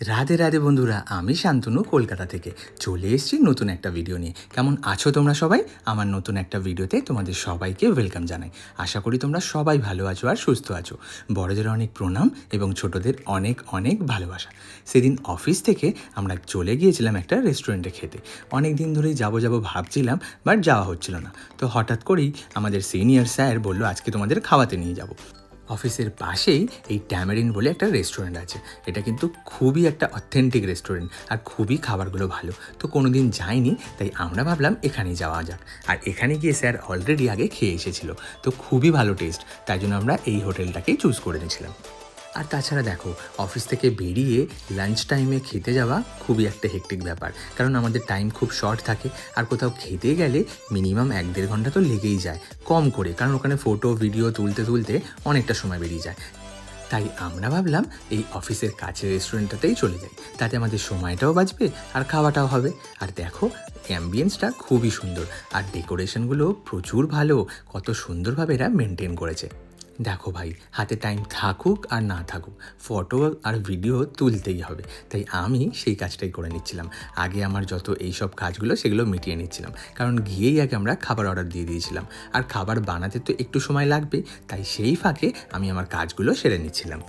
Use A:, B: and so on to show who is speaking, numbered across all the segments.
A: রাধে রাধে বন্ধুরা, আমি শান্তনু কলকাতা থেকে। চলে এসেছি নতুন একটা ভিডিও নিয়ে। কেমন আছো তোমরা সবাই? আমার নতুন একটা ভিডিওতে তোমাদের সবাইকে ওয়েলকাম জানাই। আশা করি তোমরা সবাই ভালো আছো আর সুস্থ আছো। বড়দের অনেক প্রণাম এবং ছোটদের অনেক অনেক ভালোবাসা। সেদিন অফিস থেকে আমরা চলে গিয়েছিলাম একটা রেস্টুরেন্টে খেতে। অনেক দিন ধরেই যাব যাব ভাবছিলাম বাট যাওয়া হচ্ছিল না। তো হঠাৎ করেই আমাদের সিনিয়র স্যার বলল, আজকে তোমাদের খাওয়াতে নিয়ে যাব। অফিসের পাশেই এই ট্যামারিন বলে একটা রেস্টুরেন্ট আছে। এটা কিন্তু খুবই একটা অথেন্টিক রেস্টুরেন্ট আর খুবই খাবারগুলো ভালো। তো কোনো দিন যাইনি, তাই আমরা ভাবলাম এখানেই যাওয়া যাক। আর এখানে গিয়ে স্যার অলরেডি আগে খেয়ে এসেছিল। তো খুবই ভালো টেস্ট তাই জন্য আমরা এই হোটেলটাকেই চুজ করে নিয়েছিলাম আর তাছাড়া দেখো, অফিস থেকে বেরিয়ে লাঞ্চ টাইমে খেতে যাওয়া খুবই একটা হেকটিক ব্যাপার। কারণ আমাদের টাইম খুব শর্ট থাকে, আর কোথাও খেতে গেলে মিনিমাম এক দেড় ঘণ্টা তো লেগেই যায়, কম করে। কারণ ওখানে ফটো ভিডিও তুলতে তুলতে অনেকটা সময় বেরিয়ে যায়। তাই আমরা ভাবলাম এই অফিসের কাছের রেস্টুরেন্টটাতেই চলে যাই। তাতে আমাদের সময়টাও বাঁচবে আর খাওয়াটাও হবে। আর দেখো অ্যাম্বিয়েন্সটা খুবই সুন্দর। আর ডেকোরেশনগুলো প্রচুর ভালো। কত সুন্দরভাবে এরা মেনটেন করেছে। দেখো ভাই, হাতে টাইম থাকুক আর না থাকুক ফটো আর ভিডিও তুলতেই হবে। তাই আমি সেই কাজটাই করে নিচ্ছিলাম। আগে আমার যত এইসব কাজগুলো সেগুলো মিটিয়ে নিচ্ছিলাম। কারণ গিয়েই আগে আমরা খাবার অর্ডার দিয়ে দিয়েছিলাম। আর খাবার বানাতে তো একটু সময় লাগবে, তাই সেই ফাঁকে আমি আমার কাজগুলো সেরে নিচ্ছিলাম।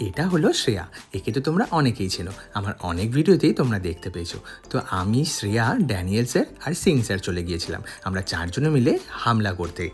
A: এটা হলো শ্রেয়া। একে তো তোমরা অনেকেই ছিল আমার অনেক ভিডিওতেই তোমরা দেখতে পেয়েছ। তো আমি শ্রেয়া ড্যানিয়েল স্যার আর সিং স্যার চলে গিয়েছিলাম। আমরা চারজনে মিলে হামলা করতে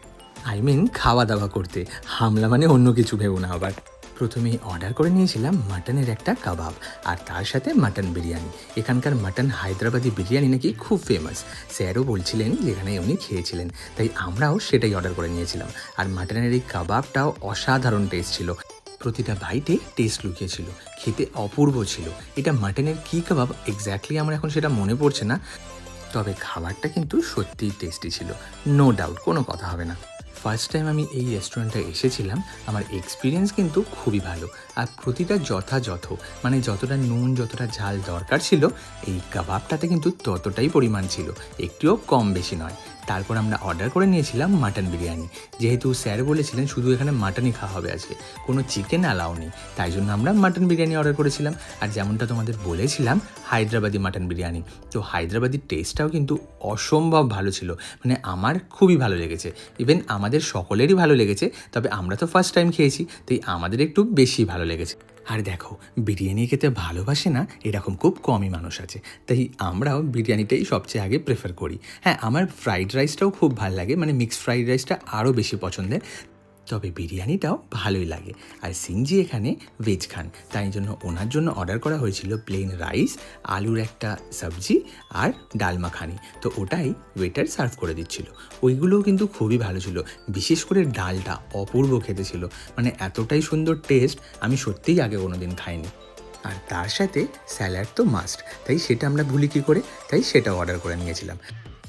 A: আই মিন খাওয়া দাওয়া করতে। হামলা মানে অন্য কিছু ভেবো না আবার। প্রথমেই অর্ডার করে নিয়েছিলাম মাটনের একটা কাবাব, আর তার সাথে মাটন বিরিয়ানি। এখানকার মাটন হায়দ্রাবাদি বিরিয়ানি নাকি খুব ফেমাস স্যারও বলছিলেন যেখানে উনি খেয়েছিলেন, তাই আমরাও সেটাই অর্ডার করে নিয়েছিলাম। আর মাটনের এই কাবাবটাও অসাধারণ টেস্ট ছিল। প্রতিটা বাইটে টেস্ট লুকিয়েছিল, খেতে অপূর্ব ছিল। এটা মাটনের কী কাবাব এক্স্যাক্টলি আমার এখন সেটা মনে পড়ছে না। তবে খাবারটা কিন্তু সত্যিই টেস্টি ছিল। নো ডাউট কোনো কথা হবে না। ফার্স্ট টাইম আমি এই রেস্টুরেন্টে এসেছিলাম, আমার এক্সপিরিয়েন্স কিন্তু খুবই ভালো। আর প্রতিটা যথাযথ মানে যতটা নুন, যতটা ঝাল দরকার ছিল, এই কাবাবটাতে কিন্তু ততটাই পরিমাণ ছিল, একটিও কম বেশি নয়। তারপর আমরা অর্ডার করে নিয়েছিলাম মাটন বিরিয়ানি। যেহেতু স্যার বলেছিলেন শুধু এখানে মাটনই খাওয়া হবে আজকে, কোনো চিকেন অ্যালাউ নেই। তাই জন্য আমরা মাটন বিরিয়ানি অর্ডার করেছিলাম। আর যেমনটা তোমাদের বলেছিলাম, হায়দ্রাবাদি মাটন বিরিয়ানি। তো হায়দ্রাবাদি টেস্টটাও কিন্তু অসম্ভব ভালো ছিল। মানে আমার খুবই ভালো লেগেছে। ইভেন আমাদের সকলেরই ভালো লেগেছে, তবে আমরা তো ফার্স্ট টাইম খেয়েছি, তাই আমাদের একটু বেশি ভালো লেগেছে। আর দেখো, বিরিয়ানি খেতে ভালোবাসে না, এরকম খুব কমই মানুষ আছে। তাই আমরাও বিরিয়ানিটাই সবচেয়ে আগে প্রেফার করি। হ্যাঁ আমার ফ্রাইড রাইসটাও খুব ভালো লাগে মানে মিক্সড ফ্রাইড রাইসটা আরও বেশি পছন্দের। তবে বিরিয়ানিটাও ভালোই লাগে। আর সিংজি এখানে ভেজ খান। তাই জন্য ওনার জন্য অর্ডার করা হয়েছিল প্লেন রাইস আলুর একটা সবজি আর ডাল মাখানি। তো ওটাই ওয়েটার সার্ভ করে দিচ্ছিল। ওইগুলোও কিন্তু খুবই ভালো ছিল। বিশেষ করে ডালটা অপূর্ব খেতে ছিল। মানে এতটাই সুন্দর টেস্ট আমি সত্যিই আগে কোনো দিন খাইনি। আর তার সাথে স্যালাড তো মাস্ট তাই সেটা আমরা ভুলি কী করে? তাই সেটা অর্ডার করে নিয়েছিলাম।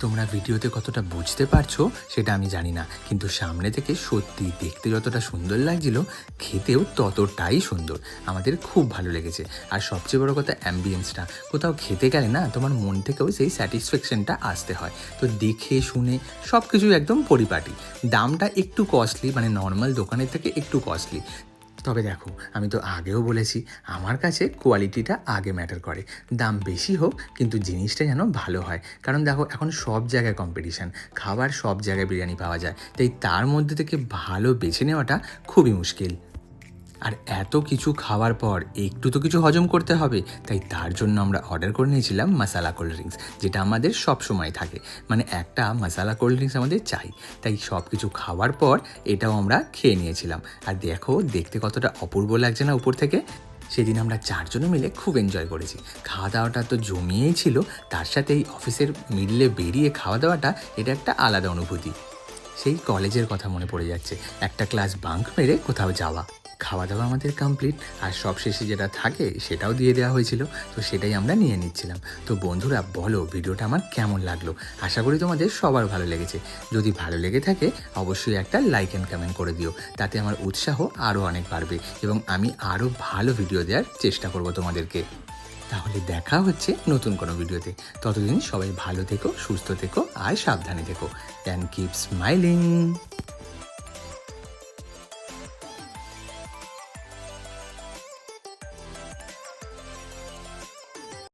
A: তোমরা ভিডিওতে কতটা বুঝতে পারছ সেটা আমি জানি না। কিন্তু সামনে থেকে সত্যি দেখতে যতটা সুন্দর লাগছিল, খেতেও ততটাই সুন্দর। আমাদের খুব ভালো লেগেছে। আর সবচেয়ে বড় কথা অ্যাম্বিয়েন্সটা কোথাও খেতে গেলে না, তোমার মন থেকেও সেই স্যাটিসফ্যাকশনটা আসতে হয়। তো দেখে, শুনে সব কিছুই একদম পরিপাটি। দামটা একটু কস্টলি মানে নর্মাল দোকানের থেকে একটু কস্টলি তবে দেখো, আমি তো আগেও বলেছি, আমার কাছে কোয়ালিটিটা আগে ম্যাটার করে। দাম বেশি হোক, কিন্তু জিনিসটা যেন ভালো হয়। কারণ দেখো, এখন সব জায়গায় কম্পিটিশান খাবার সব জায়গায় বিরিয়ানি পাওয়া যায়। তাই তার মধ্যে থেকে ভালো বেছে নেওয়াটা খুবই মুশকিল। আর এত কিছু খাওয়ার পর একটু তো কিছু হজম করতে হবে। তাই তার জন্য আমরা অর্ডার করে নিয়েছিলাম মশালা কোল্ড ড্রিঙ্কস যেটা আমাদের সব সময় থাকে। মানে একটা মশালা কোল্ড ড্রিঙ্কস আমাদের চাই। তাই সব কিছু খাওয়ার পর এটাও আমরা খেয়ে নিয়েছিলাম। আর দেখো, দেখতে কতটা অপূর্ব লাগছে না উপর থেকে। সেদিন আমরা চারজনে মিলে খুব এনজয় করেছি। খাওয়া দাওয়াটা তো জমিয়েই ছিল, তার সাথে এই অফিসের মিডলে বেরিয়ে খাওয়া দাওয়াটা এটা একটা আলাদা অনুভূতি। সেই কলেজের কথা মনে পড়ে যাচ্ছে। একটা ক্লাস বাঙ্ক মেরে কোথাও যাওয়া। খাওয়া দাওয়া আমাদের কমপ্লিট আর সবশেষে যেটা থাকে সেটাও দিয়ে দেওয়া হয়েছিল, তো সেটাই আমরা নিয়ে নিচ্ছিলাম। তো বন্ধুরা, বলো ভিডিওটা আমার কেমন লাগল? আশা করি তোমাদের সবার ভালো লেগেছে। যদি ভালো লেগে থাকে, অবশ্যই একটা লাইক অ্যান্ড কমেন্ট করে দিও। তাতে আমার উৎসাহ আরও অনেক বাড়বে এবং আমি আরও ভালো ভিডিও দেওয়ার চেষ্টা করব তোমাদেরকে। তাহলে দেখা হচ্ছে নতুন কোনো ভিডিওতে ততদিন সবাই ভালো থেকো, সুস্থ থেকো, আর সাবধানে থেকো। And keep smiling